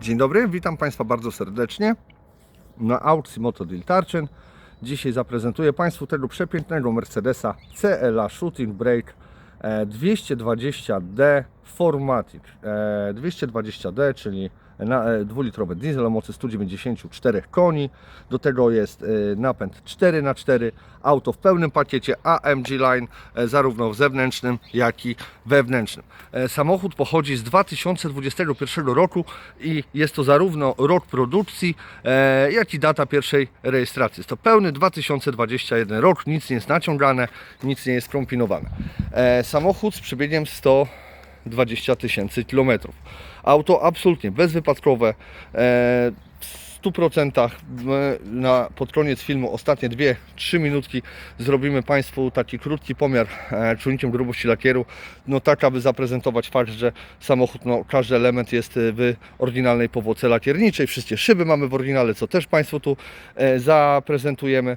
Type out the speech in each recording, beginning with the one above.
Dzień dobry, witam Państwa bardzo serdecznie na aukcji Motodeal Tarczyn. Dzisiaj zaprezentuję Państwu tego przepięknego Mercedesa CLA Shooting Brake e, 220D Formatic. E, 220D, czyli na, e, dwulitrowy diesel o mocy 194 koni. Do tego jest e, napęd 4x4, auto w pełnym pakiecie AMG Line, e, zarówno w zewnętrznym, jak i wewnętrznym. Samochód pochodzi z 2021 roku i jest to zarówno rok produkcji, jak i data pierwszej rejestracji. Jest to pełny 2021 rok, nic nie jest naciągane, nic nie jest kombinowane. E, Samochód z przebiegiem 120 tysięcy kilometrów. Auto absolutnie bezwypadkowe. E, w 100% my na, pod koniec filmu, ostatnie 2-3 minutki zrobimy Państwu taki krótki pomiar e, czujnikiem grubości lakieru, no tak aby zaprezentować fakt, że samochód, no każdy element jest e, w oryginalnej powłoce lakierniczej, wszystkie szyby mamy w oryginale, co też Państwu tu e, zaprezentujemy.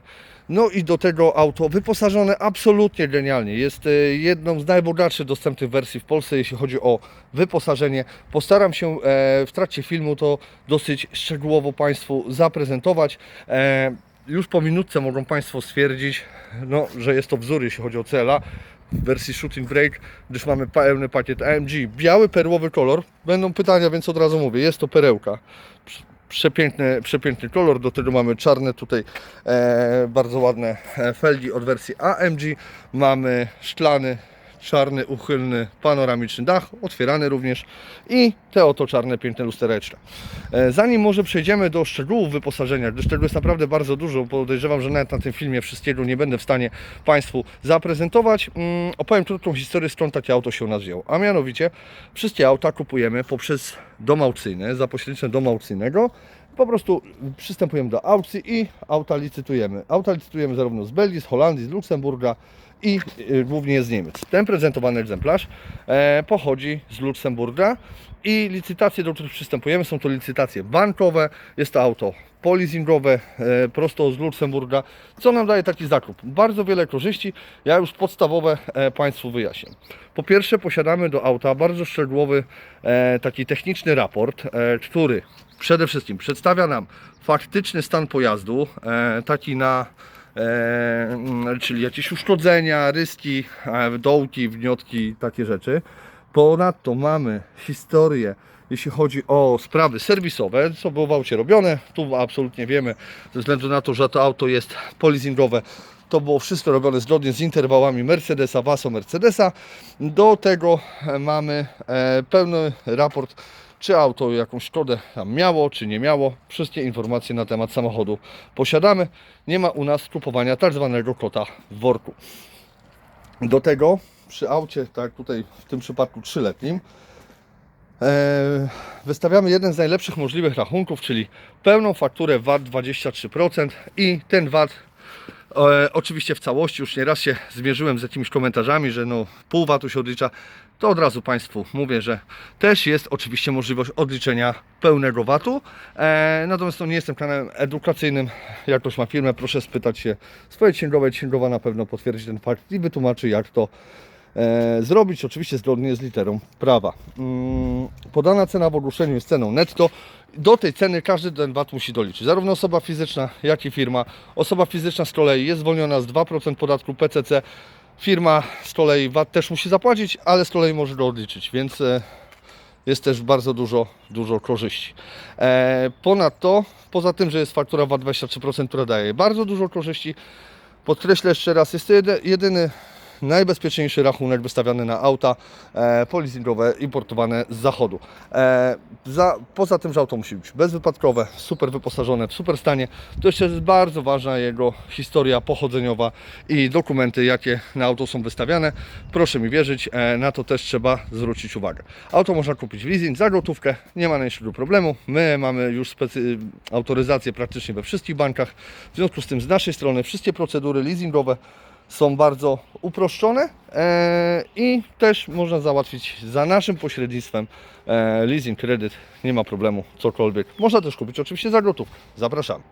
No i do tego auto wyposażone absolutnie genialnie. Jest e, jedną z najbogatszych dostępnych wersji w Polsce, jeśli chodzi o wyposażenie. Postaram się e, w trakcie filmu to dosyć szczegółowo Państwu zaprezentować. E, Już po minutce mogą Państwo stwierdzić, no, że jest to wzór, jeśli chodzi o CLA w wersji Shooting Brake, gdyż mamy pełny pakiet AMG. Biały, perłowy kolor. Będą pytania, więc od razu mówię, jest to perełka. Przepiękny, przepiękny kolor, do tego mamy czarne tutaj e, bardzo ładne e, felgi od wersji AMG. Mamy szklany, czarny, uchylny, panoramiczny dach, otwierany również i te oto czarne, piękne lustereczka. E, Zanim może przejdziemy do szczegółów wyposażenia, gdyż tego jest naprawdę bardzo dużo, podejrzewam, że nawet na tym filmie wszystkiego nie będę w stanie Państwu zaprezentować, mm, opowiem krótką historię, skąd takie auto się u nas wzięło. A mianowicie, wszystkie auta kupujemy poprzez dom aukcyjny, za pośrednictwem domu aukcyjnego, po prostu przystępujemy do aukcji i auta licytujemy. Auta licytujemy zarówno z Belgii, z Holandii, z Luksemburga i y, głównie z Niemiec. Ten prezentowany egzemplarz e, pochodzi z Luksemburga i licytacje, do których przystępujemy, są to licytacje bankowe. Jest to auto polizingowe, e, prosto z Luksemburga, co nam daje taki zakup. Bardzo wiele korzyści, ja już podstawowe e, Państwu wyjaśnię. Po pierwsze posiadamy do auta bardzo szczegółowy taki techniczny raport, który przede wszystkim przedstawia nam faktyczny stan pojazdu, e, taki na e, mm, czyli jakieś uszkodzenia, ryski, e, dołki, wgniotki, takie rzeczy. Ponadto mamy historię, jeśli chodzi o sprawy serwisowe, co było w aucie robione. Tu absolutnie wiemy, ze względu na to, że to auto jest polizingowe, to było wszystko robione zgodnie z interwałami Mercedesa, Vaso Mercedesa. Do tego mamy pełny raport, czy auto jakąś szkodę tam miało, czy nie miało. Wszystkie informacje na temat samochodu posiadamy. Nie ma u nas kupowania tak zwanego kota w worku. Do tego przy aucie, tak tutaj w tym przypadku trzyletnim, e, wystawiamy jeden z najlepszych możliwych rachunków, czyli pełną fakturę VAT 23% i ten VAT E, oczywiście w całości, już nieraz się zmierzyłem z jakimiś komentarzami, że no pół VAT-u się odlicza, to od razu Państwu mówię, że też jest oczywiście możliwość odliczenia pełnego VAT-u. E, natomiast to nie jestem kanałem edukacyjnym, jak ktoś ma firmę, proszę spytać się swojej księgowej, księgowa na pewno potwierdzi ten fakt i wytłumaczy jak to e, zrobić, oczywiście zgodnie z literą prawa. Mm, podana cena w ogłoszeniu jest ceną netto. Do tej ceny każdy ten VAT musi doliczyć. Zarówno osoba fizyczna, jak i firma. Osoba fizyczna z kolei jest zwolniona z 2% podatku PCC. Firma z kolei VAT też musi zapłacić, ale z kolei może go odliczyć, więc e, jest też bardzo dużo, dużo korzyści. E, ponadto, poza tym, że jest faktura VAT 23%, która daje bardzo dużo korzyści, podkreślę jeszcze raz, jest to jedy- jedyny najbezpieczniejszy rachunek wystawiany na auta e, polizingowe importowane z zachodu. E, za, poza tym, że auto musi być bezwypadkowe, super wyposażone, w super stanie, to jeszcze jest bardzo ważna jego historia pochodzeniowa i dokumenty, jakie na auto są wystawiane. Proszę mi wierzyć, e, na to też trzeba zwrócić uwagę. Auto można kupić w leasing za gotówkę, nie ma najmniejszego problemu. My mamy już autoryzację praktycznie we wszystkich bankach. W związku z tym z naszej strony wszystkie procedury leasingowe są bardzo uproszczone e, i też można załatwić za naszym pośrednictwem e, leasing, kredyt, nie ma problemu, cokolwiek. Można też kupić oczywiście za gotówkę. Zapraszamy.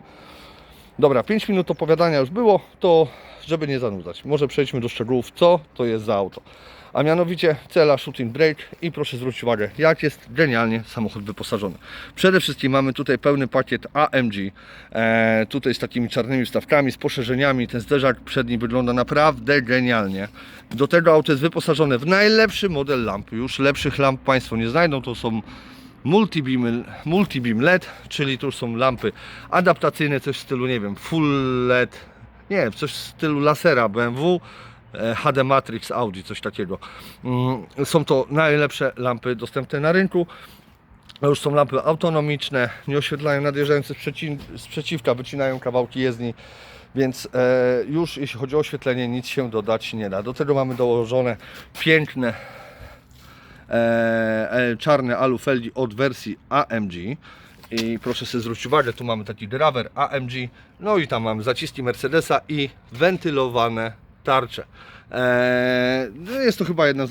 Dobra, 5 minut opowiadania już było, to żeby nie zanudzać, może przejdźmy do szczegółów, co to jest za auto. A mianowicie cela Shooting Brake i proszę zwrócić uwagę, jak jest genialnie samochód wyposażony. Przede wszystkim mamy tutaj pełny pakiet AMG, e, tutaj z takimi czarnymi wstawkami, z poszerzeniami, ten zderzak przedni wygląda naprawdę genialnie. Do tego auto jest wyposażone w najlepszy model lamp, już lepszych lamp Państwo nie znajdą, to są multibeam, multibeam LED, czyli tu są lampy adaptacyjne, coś w stylu, nie wiem, full LED, nie, coś w stylu lasera BMW, HD Matrix Audi, coś takiego. Mm, Są to najlepsze lampy dostępne na rynku. Już są lampy autonomiczne, nie oświetlają nadjeżdżające sprzeci- sprzeciwka, wycinają kawałki jezdni, więc e, już jeśli chodzi o oświetlenie, nic się dodać nie da. Do tego mamy dołożone piękne e, e, czarne alufelgi od wersji AMG. I proszę sobie zwrócić uwagę, tu mamy taki driver AMG, no i tam mamy zaciski Mercedesa i wentylowane tarcze. E, no jest to chyba z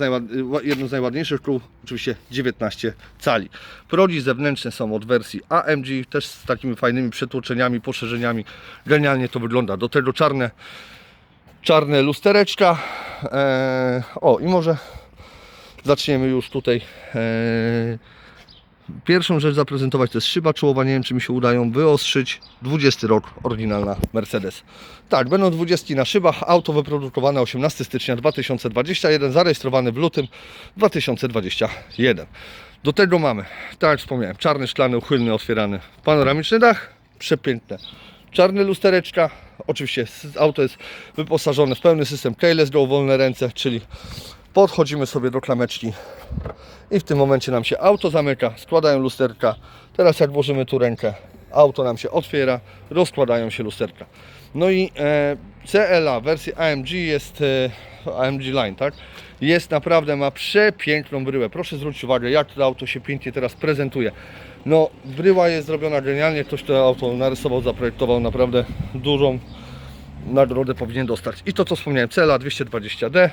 jedno z najładniejszych kół, oczywiście 19 cali. Progi zewnętrzne są od wersji AMG, też z takimi fajnymi przetłoczeniami, poszerzeniami. Genialnie to wygląda. Do tego czarne, czarne lustereczka. E, o i może zaczniemy już tutaj. E, pierwszą rzecz zaprezentować to jest szyba czołowa. Nie wiem, czy mi się udają wyostrzyć. 20 rok, oryginalna Mercedes. Tak, będą 20 na szybach. Auto wyprodukowane 18 stycznia 2021, zarejestrowane w lutym 2021. Do tego mamy, tak jak wspomniałem, czarny, szklany, uchylny, otwierany, panoramiczny dach, przepiękne. Czarne lustereczka, oczywiście auto jest wyposażone w pełny system keyless go, wolne ręce, czyli podchodzimy sobie do klameczki i w tym momencie nam się auto zamyka, składają lusterka. Teraz jak włożymy tu rękę, auto nam się otwiera, rozkładają się lusterka. No i e, CLA wersji AMG jest e, AMG Line, tak? Jest naprawdę, ma przepiękną bryłę. Proszę zwrócić uwagę, jak to auto się pięknie teraz prezentuje. No, bryła jest zrobiona genialnie. Ktoś to auto narysował, zaprojektował naprawdę dużą nagrodę powinien dostać. I to co wspomniałem, CLA 220D,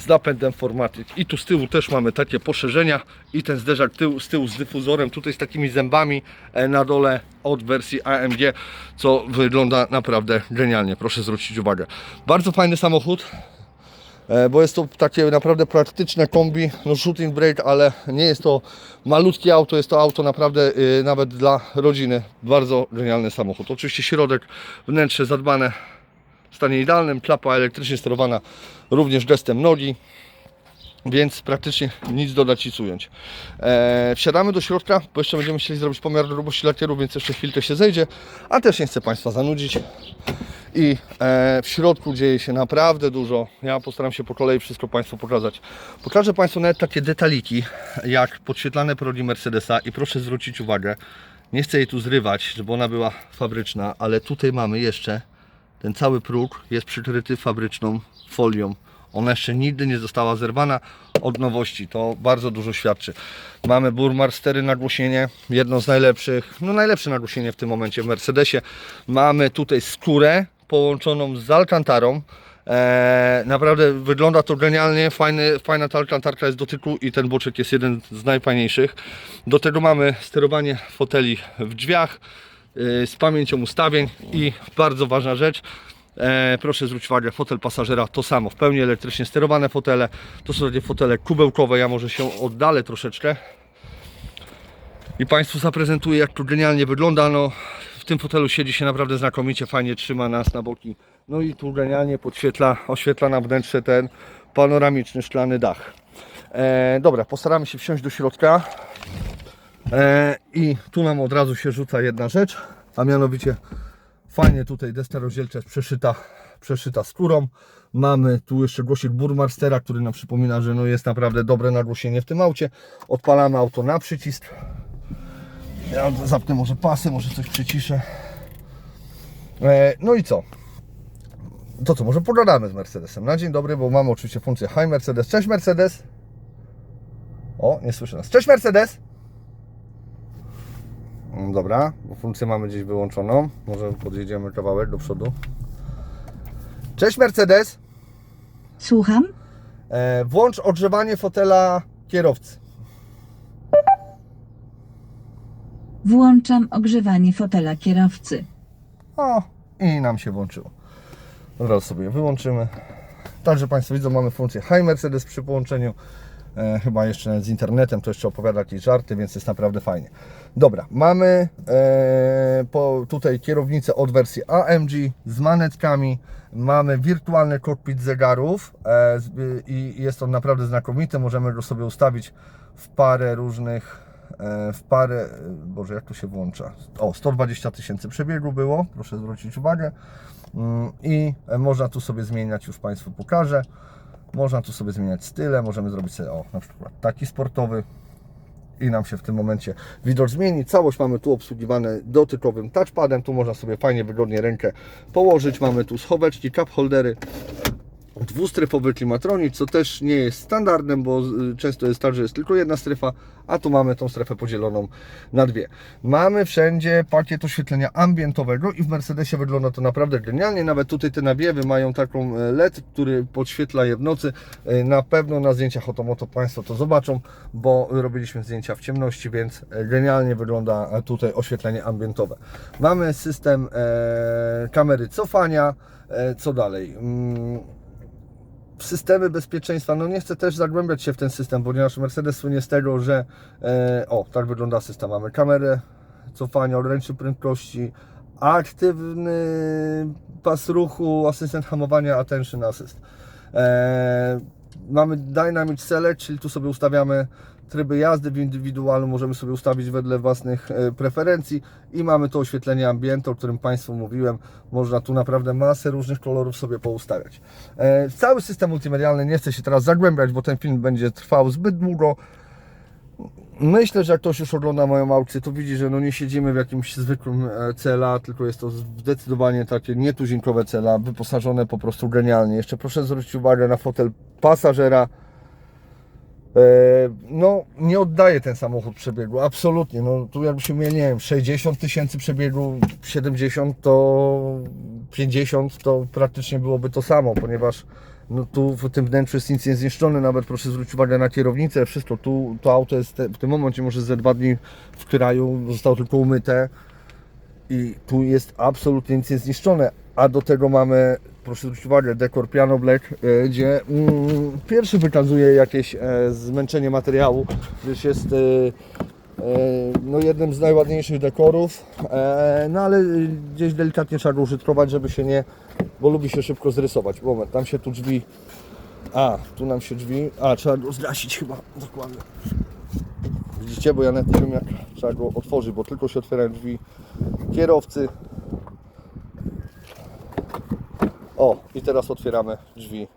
z napędem Formatic. I tu z tyłu też mamy takie poszerzenia i ten zderzak tył, z tyłu z dyfuzorem, tutaj z takimi zębami e, na dole od wersji AMG, co wygląda naprawdę genialnie. Proszę zwrócić uwagę. Bardzo fajny samochód. e, Bo jest to takie naprawdę praktyczne kombi, no shooting brake, ale nie jest to malutkie auto, jest to auto naprawdę y, nawet dla rodziny. Bardzo genialny samochód. Oczywiście środek, wnętrze zadbane w stanie idealnym, klapa elektrycznie sterowana również gestem nogi, więc praktycznie nic dodać i ująć. E, wsiadamy do środka, bo jeszcze będziemy chcieli zrobić pomiar grubości lakieru, więc jeszcze chwilkę się zejdzie, a też nie chcę Państwa zanudzić. I e, w środku dzieje się naprawdę dużo. Ja postaram się po kolei wszystko Państwu pokazać. Pokażę Państwu nawet takie detaliki, jak podświetlane progi Mercedesa i proszę zwrócić uwagę, nie chcę jej tu zrywać, żeby ona była fabryczna, ale tutaj mamy jeszcze ten cały próg jest przykryty fabryczną folią. Ona jeszcze nigdy nie została zerwana od nowości. To bardzo dużo świadczy. Mamy Burmar 4 nagłośnienie, jedno z najlepszych, no najlepsze nagłośnienie w tym momencie w Mercedesie. Mamy tutaj skórę połączoną z alkantarą. Eee, naprawdę wygląda to genialnie, Fajny, fajna ta alkantarka jest dotyku i ten boczek jest jeden z najfajniejszych. Do tego mamy sterowanie foteli w drzwiach, z pamięcią ustawień i bardzo ważna rzecz, e, proszę zwrócić uwagę, fotel pasażera to samo, w pełni elektrycznie sterowane fotele, to są takie fotele kubełkowe, ja może się oddalę troszeczkę. I Państwu zaprezentuję jak to genialnie wygląda, no w tym fotelu siedzi się naprawdę znakomicie, fajnie trzyma nas na boki, no i tu genialnie podświetla, oświetla na wnętrze ten panoramiczny szklany dach. E, dobra, postaramy się wsiąść do środka. E, I tu nam od razu się rzuca jedna rzecz, a mianowicie fajnie tutaj deska rozdzielcza jest przeszyta, przeszyta skórą. Mamy tu jeszcze głosik Burmastera, który nam przypomina, że no jest naprawdę dobre nagłośnienie w tym aucie. Odpalamy auto na przycisk. Ja zapnę może pasy, może coś przyciszę. E, no i co? To co, może pogadamy z Mercedesem. Na dzień dobry, bo mamy oczywiście funkcję Hi Mercedes. Cześć Mercedes. O, nie słyszę nas. Cześć Mercedes. Mm, Dobra, funkcję mamy gdzieś wyłączoną. Może podjedziemy kawałek do przodu. Cześć Mercedes. Słucham? E, włącz ogrzewanie fotela kierowcy. Włączam ogrzewanie fotela kierowcy. O, i nam się włączyło. Od razu sobie wyłączymy. Także Państwo widzą, mamy funkcję High Mercedes przy połączeniu. E, chyba jeszcze z internetem, to jeszcze opowiada jakieś żarty, więc jest naprawdę fajnie. Dobra, mamy e, po, tutaj kierownicę od wersji AMG z manetkami. Mamy wirtualny kokpit zegarów e, i jest on naprawdę znakomity. Możemy go sobie ustawić w parę różnych, e, w parę, boże jak to się włącza? O, 120 tysięcy przebiegu było, proszę zwrócić uwagę. Mm, I e, można tu sobie zmieniać, już Państwu pokażę. Można tu sobie zmieniać style, możemy zrobić sobie, o, na przykład taki sportowy i nam się w tym momencie widok zmieni. Całość mamy tu obsługiwane dotykowym touchpadem, tu można sobie fajnie, wygodnie rękę położyć. Mamy tu schoweczki, cup holdery, dwustrefowy klimatronik, co też nie jest standardem, bo y, często jest tak, że jest tylko jedna strefa, a tu mamy tą strefę podzieloną na dwie. Mamy wszędzie pakiet oświetlenia ambientowego i w Mercedesie wygląda to naprawdę genialnie. Nawet tutaj te nawiewy mają taką e, LED, który podświetla je w nocy. E, Na pewno na zdjęciach Otomoto Państwo to zobaczą, bo robiliśmy zdjęcia w ciemności, więc e, genialnie wygląda tutaj oświetlenie ambientowe. Mamy system kamery cofania. Co dalej? Systemy bezpieczeństwa, no nie chcę też zagłębiać się w ten system, ponieważ Mercedes słynie z tego, że e, o, tak wygląda system. Mamy kamerę cofania, ograniczy prędkości, aktywny pas ruchu, asystent hamowania, attention assist. E, mamy Dynamic Select, czyli tu sobie ustawiamy tryby jazdy w indywidualną, możemy sobie ustawić wedle własnych e, preferencji i mamy to oświetlenie ambiente, o którym Państwu mówiłem. Można tu naprawdę masę różnych kolorów sobie poustawiać. E, Cały system multimedialny nie chcę się teraz zagłębiać, bo ten film będzie trwał zbyt długo. Myślę, że jak ktoś już ogląda moją aukcję, to widzi, że no nie siedzimy w jakimś zwykłym e, CLA, tylko jest to zdecydowanie takie nietuzinkowe CLA, wyposażone po prostu genialnie. Jeszcze proszę zwrócić uwagę na fotel pasażera. E, No, nie oddaje ten samochód przebiegu, absolutnie. No, tu jakbyśmy mieli, nie wiem, 60 tysięcy przebiegu, 70 to 50 to praktycznie byłoby to samo, ponieważ no, tu w tym wnętrzu jest nic niezniszczone, nawet proszę zwrócić uwagę na kierownicę, wszystko. Tu to auto jest w tym momencie może ze dwa dni w kraju, zostało tylko umyte i tu jest absolutnie nic niezniszczone, a do tego mamy, proszę zwrócić uwagę, dekor Piano Black, e, gdzie mm, pierwszy wykazuje jakieś e, zmęczenie materiału, gdyż jest e, e, no, jednym z najładniejszych dekorów, e, no ale gdzieś delikatnie trzeba go użytkować, żeby się nie, bo lubi się szybko zrysować. Moment, tam się tu drzwi, a, tu nam się drzwi, a, trzeba go zgasić chyba, dokładnie. Widzicie, bo ja nawet nie wiem jak trzeba go otworzyć, bo tylko się otwierają drzwi kierowcy. O, i teraz otwieramy drzwi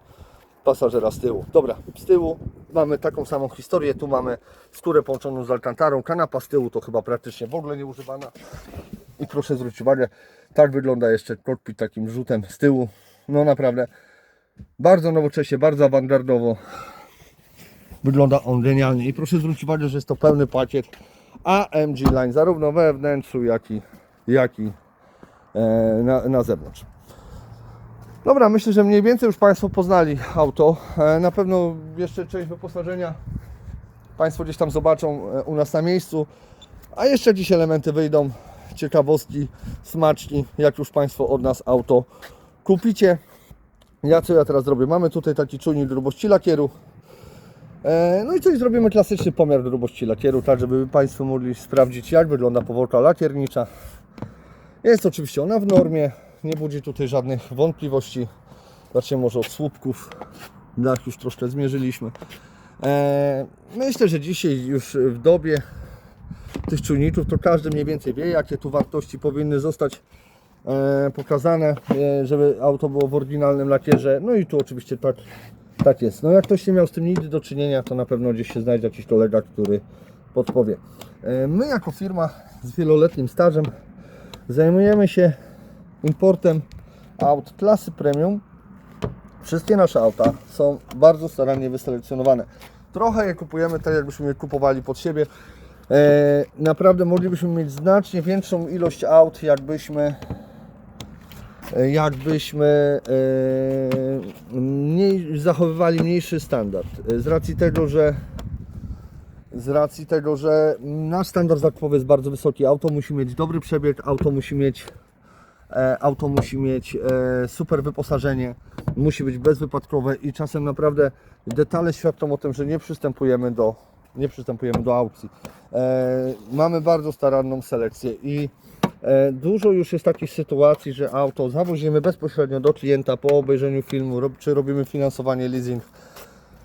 pasażera z tyłu. Dobra, z tyłu mamy taką samą historię. Tu mamy skórę połączoną z alkantarą. Kanapa z tyłu to chyba praktycznie w ogóle nie używana. I proszę zwrócić uwagę, tak wygląda jeszcze kokpit takim rzutem z tyłu. No naprawdę bardzo nowocześnie, bardzo awangardowo. Wygląda on genialnie. I proszę zwrócić uwagę, że jest to pełny pakiet AMG Line, zarówno we wnętrzu, jak i, jak i e, na, na zewnątrz. Dobra, myślę, że mniej więcej już Państwo poznali auto. E, Na pewno jeszcze część wyposażenia Państwo gdzieś tam zobaczą e, u nas na miejscu. A jeszcze dziś elementy wyjdą, ciekawostki, smaczki, jak już Państwo od nas auto kupicie. Ja co ja teraz zrobię? Mamy tutaj taki czujnik grubości lakieru. E, No i coś zrobimy klasyczny pomiar grubości lakieru, tak żeby Państwo mogli sprawdzić jak wygląda powłoka lakiernicza. Jest oczywiście ona w normie, nie budzi tutaj żadnych wątpliwości. Zacznijmy może od słupków. Dach już troszkę zmierzyliśmy. E, myślę, że dzisiaj już w dobie tych czujników to każdy mniej więcej wie, jakie tu wartości powinny zostać e, pokazane, e, żeby auto było w oryginalnym lakierze. No i tu oczywiście tak, tak jest. No jak ktoś nie miał z tym nigdy do czynienia, to na pewno gdzieś się znajdzie jakiś kolega, który podpowie. My jako firma z wieloletnim stażem zajmujemy się importem aut klasy premium. Wszystkie nasze auta są bardzo starannie wyselekcjonowane. Trochę je kupujemy tak, jakbyśmy je kupowali pod siebie. E, naprawdę moglibyśmy mieć znacznie większą ilość aut, jakbyśmy e, jakbyśmy e, mniej, zachowywali mniejszy standard. E, Z racji tego, że z racji tego, że nasz standard zakupowy jest bardzo wysoki. Auto musi mieć dobry przebieg, auto musi mieć auto musi mieć e, super wyposażenie, musi być bezwypadkowe i czasem naprawdę detale świadczą o tym, że nie przystępujemy do, nie przystępujemy do aukcji. E, mamy bardzo staranną selekcję i e, dużo już jest takich sytuacji, że auto zawozimy bezpośrednio do klienta po obejrzeniu filmu, czy robimy finansowanie, leasing.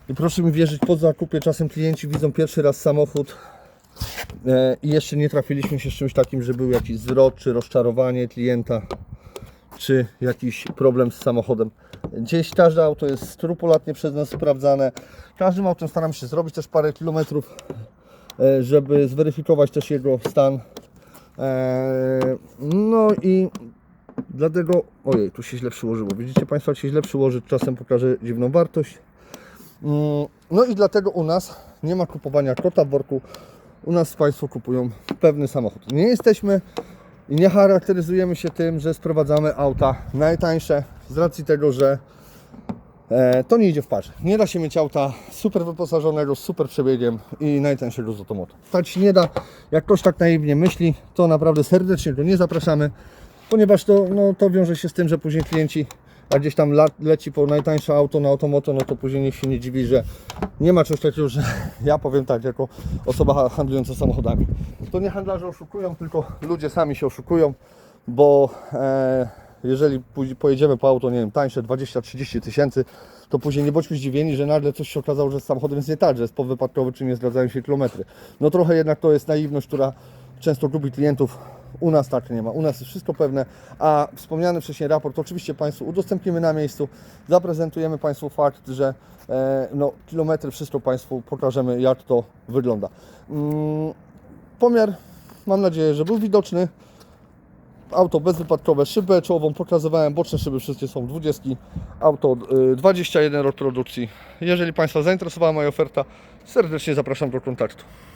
I proszę mi wierzyć, po zakupie czasem klienci widzą pierwszy raz samochód e, i jeszcze nie trafiliśmy się z czymś takim, że był jakiś zwrot, czy rozczarowanie klienta, czy jakiś problem z samochodem. Gdzieś każde auto jest skrupulatnie przez nas sprawdzane. Każdym autem staramy się zrobić też parę kilometrów, e, żeby zweryfikować też jego stan. E, No i dlatego, ojej, tu się źle przyłożyło. Widzicie Państwo, jak się źle przyłoży, czasem pokaże dziwną wartość. Mm, No i dlatego u nas nie ma kupowania kota w worku. U nas Państwo kupują pewny samochód. Nie jesteśmy i nie charakteryzujemy się tym, że sprowadzamy auta najtańsze z racji tego, że e, to nie idzie w parze. Nie da się mieć auta super wyposażonego, z super przebiegiem i najtańszego z automotu. Tak się nie da. Jak ktoś tak naiwnie myśli, to naprawdę serdecznie go nie zapraszamy, ponieważ to, no, to wiąże się z tym, że później klienci a gdzieś tam leci po najtańsze auto na automoto, no to później się nie dziwi, że nie ma czegoś takiego, że ja powiem tak, jako osoba ha- handlująca samochodami. To nie handlarze oszukują, tylko ludzie sami się oszukują, bo e, jeżeli pojedziemy po auto, nie wiem, tańsze 20-30 tysięcy, to później nie bądźmy zdziwieni, że nagle coś się okazało, że z samochodem jest nie tak, że jest powypadkowy, czy nie zgadzają się kilometry. No trochę jednak to jest naiwność, która często gubi klientów. U nas tak nie ma. U nas jest wszystko pewne, a wspomniany wcześniej raport oczywiście Państwu udostępnimy na miejscu. Zaprezentujemy Państwu fakt, że e, no, kilometry, wszystko Państwu pokażemy, jak to wygląda. Mm, pomiar, mam nadzieję, że był widoczny. Auto bezwypadkowe, szybę czołową pokazywałem, boczne szyby wszystkie są 20. Auto y, 21 rok produkcji. Jeżeli Państwa zainteresowała moja oferta, serdecznie zapraszam do kontaktu.